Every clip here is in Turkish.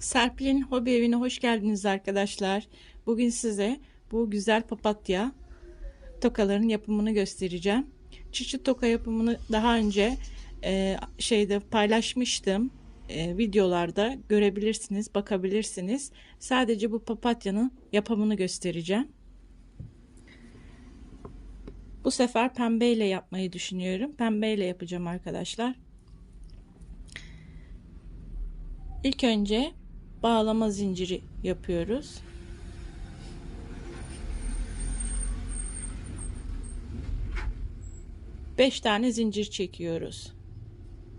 Serpil'in hobi evine hoş geldiniz arkadaşlar. Bugün size bu güzel papatya tokaların yapımını göstereceğim. Çiçi toka yapımını daha önce e, şeyde paylaşmıştım. E, videolarda görebilirsiniz, bakabilirsiniz. Sadece bu papatyanın yapımını göstereceğim. Bu sefer pembeyle yapmayı düşünüyorum. Pembeyle yapacağım arkadaşlar. İlk önce bağlama zinciri yapıyoruz. Beş tane zincir çekiyoruz.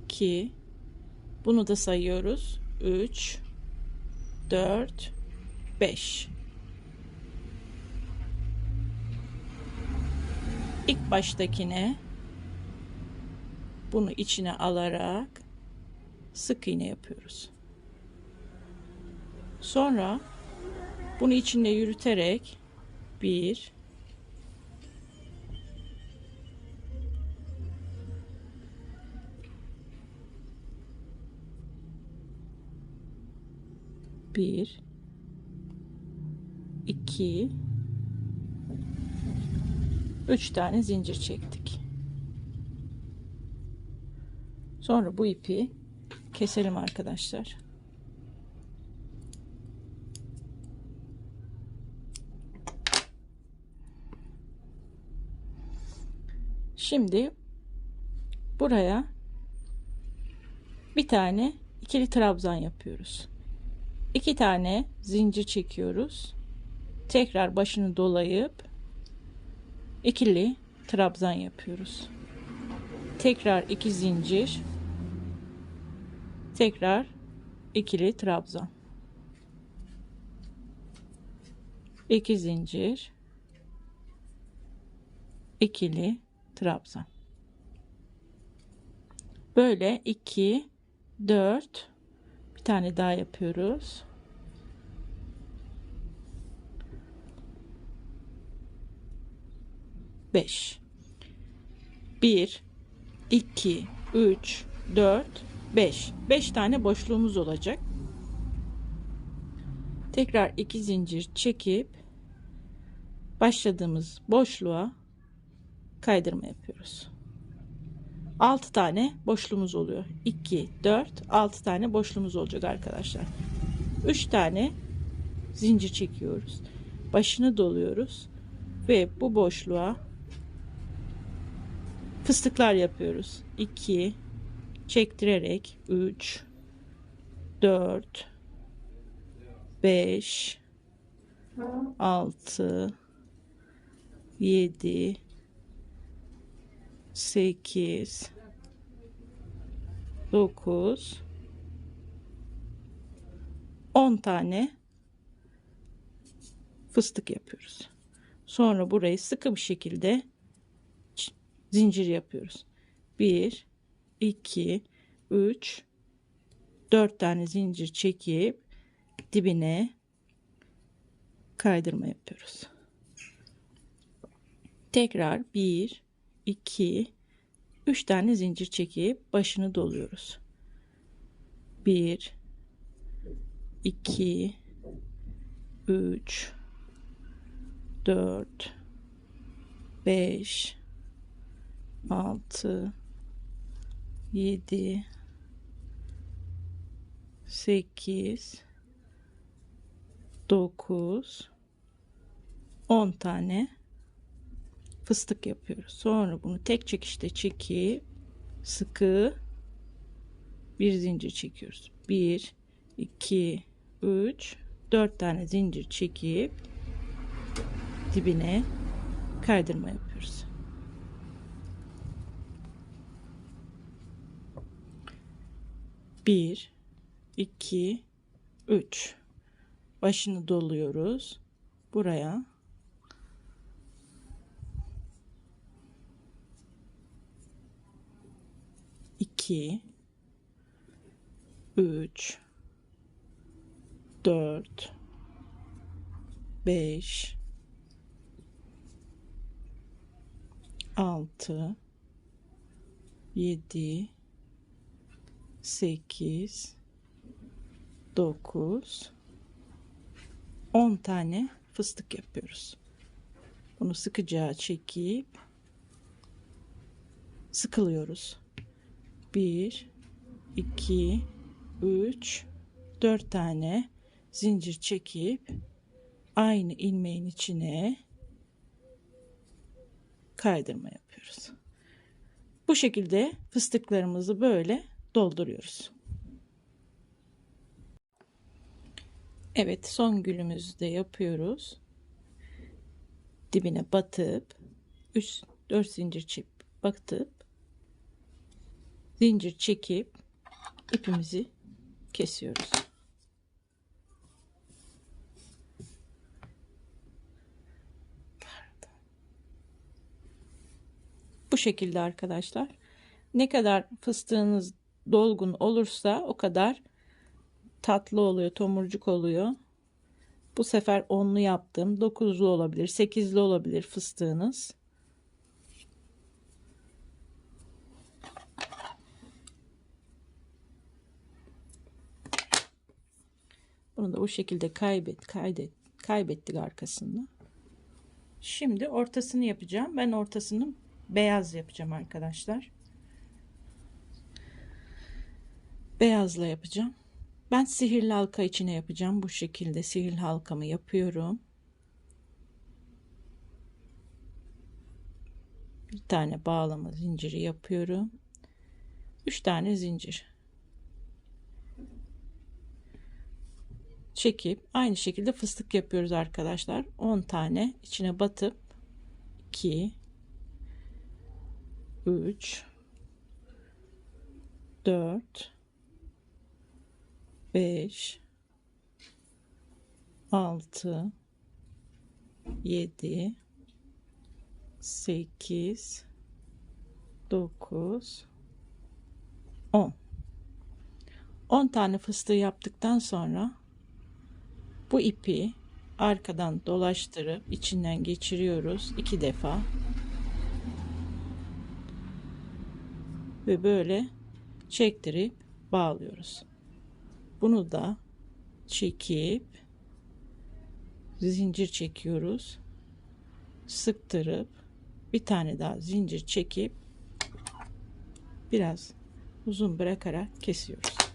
2 Bunu da sayıyoruz. 3 4 5 İlk baştakine bunu içine alarak sık iğne yapıyoruz. Sonra bunu içinde yürüterek bir bir iki üç tane zincir çektik. Sonra bu ipi keselim arkadaşlar. Şimdi buraya bir tane ikili trabzan yapıyoruz. İki tane zincir çekiyoruz. Tekrar başını dolayıp ikili trabzan yapıyoruz. Tekrar iki zincir. Tekrar ikili trabzan. İki zincir. ikili trabzan. Böyle 2 4 bir tane daha yapıyoruz. Beş. Bir, iki, üç, dört, beş. Beş tane boşluğumuz olacak. Tekrar iki zincir çekip başladığımız boşluğa kaydırma yapıyoruz. 6 tane boşluğumuz oluyor. 2, 4, 6 tane boşluğumuz olacak arkadaşlar. 3 tane zincir çekiyoruz. Başını doluyoruz ve bu boşluğa fıstıklar yapıyoruz. 2 çektirerek 3 4 5 6 7 8 9 10 tane fıstık yapıyoruz. Sonra burayı sıkı bir şekilde zincir yapıyoruz. 1 2 3 4 tane zincir çekip dibine kaydırma yapıyoruz. Tekrar 1 2 3 tane zincir çekip başını doluyoruz. 1 2 3 4 5 6 7 8 9 10 tane fıstık yapıyoruz. Sonra bunu tek çekişte çekip sıkı bir zincir çekiyoruz. 1 2 3 4 tane zincir çekip dibine kaydırma yapıyoruz. Bir, iki, üç. Başını doluyoruz. Buraya 2 3 4 5 6 7 8 9 10 tane fıstık yapıyoruz. Bunu sıkıca çekip sıkılıyoruz. 1 2 3 4 tane zincir çekip aynı ilmeğin içine kaydırma yapıyoruz. Bu şekilde fıstıklarımızı böyle dolduruyoruz. Evet son gülümüzü de yapıyoruz. Dibine batıp 3 4 zincir çekip batıp zincir çekip ipimizi kesiyoruz. Bu şekilde arkadaşlar. Ne kadar fıstığınız dolgun olursa o kadar tatlı oluyor, tomurcuk oluyor. Bu sefer onlu yaptım. Dokuzlu olabilir, sekizli olabilir fıstığınız. Bunu da bu şekilde kaybet, kaydet, kaybettik arkasında. Şimdi ortasını yapacağım. Ben ortasını beyaz yapacağım arkadaşlar. Beyazla yapacağım. Ben sihirli halka içine yapacağım. Bu şekilde sihirli halkamı yapıyorum. Bir tane bağlama zinciri yapıyorum. Üç tane zincir. Çekip aynı şekilde fıstık yapıyoruz arkadaşlar. 10 tane içine batıp 2 3 4 5 6 7 8 9 10 10 tane fıstığı yaptıktan sonra bu ipi arkadan dolaştırıp içinden geçiriyoruz iki defa ve böyle çektirip bağlıyoruz. Bunu da çekip zincir çekiyoruz. Sıktırıp bir tane daha zincir çekip biraz uzun bırakarak kesiyoruz.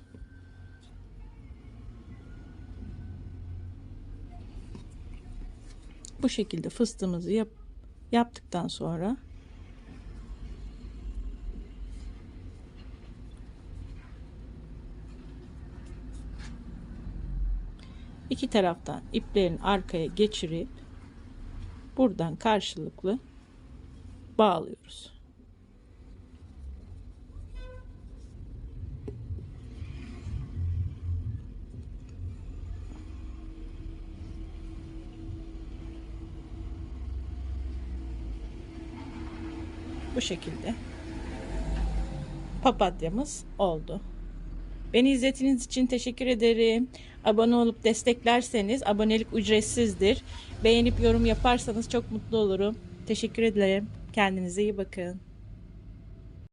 Bu şekilde fıstığımızı yap, yaptıktan sonra iki taraftan iplerin arkaya geçirip buradan karşılıklı bağlıyoruz. Bu şekilde papatyamız oldu. Beni izlediğiniz için teşekkür ederim. Abone olup desteklerseniz abonelik ücretsizdir. Beğenip yorum yaparsanız çok mutlu olurum. Teşekkür ederim. Kendinize iyi bakın.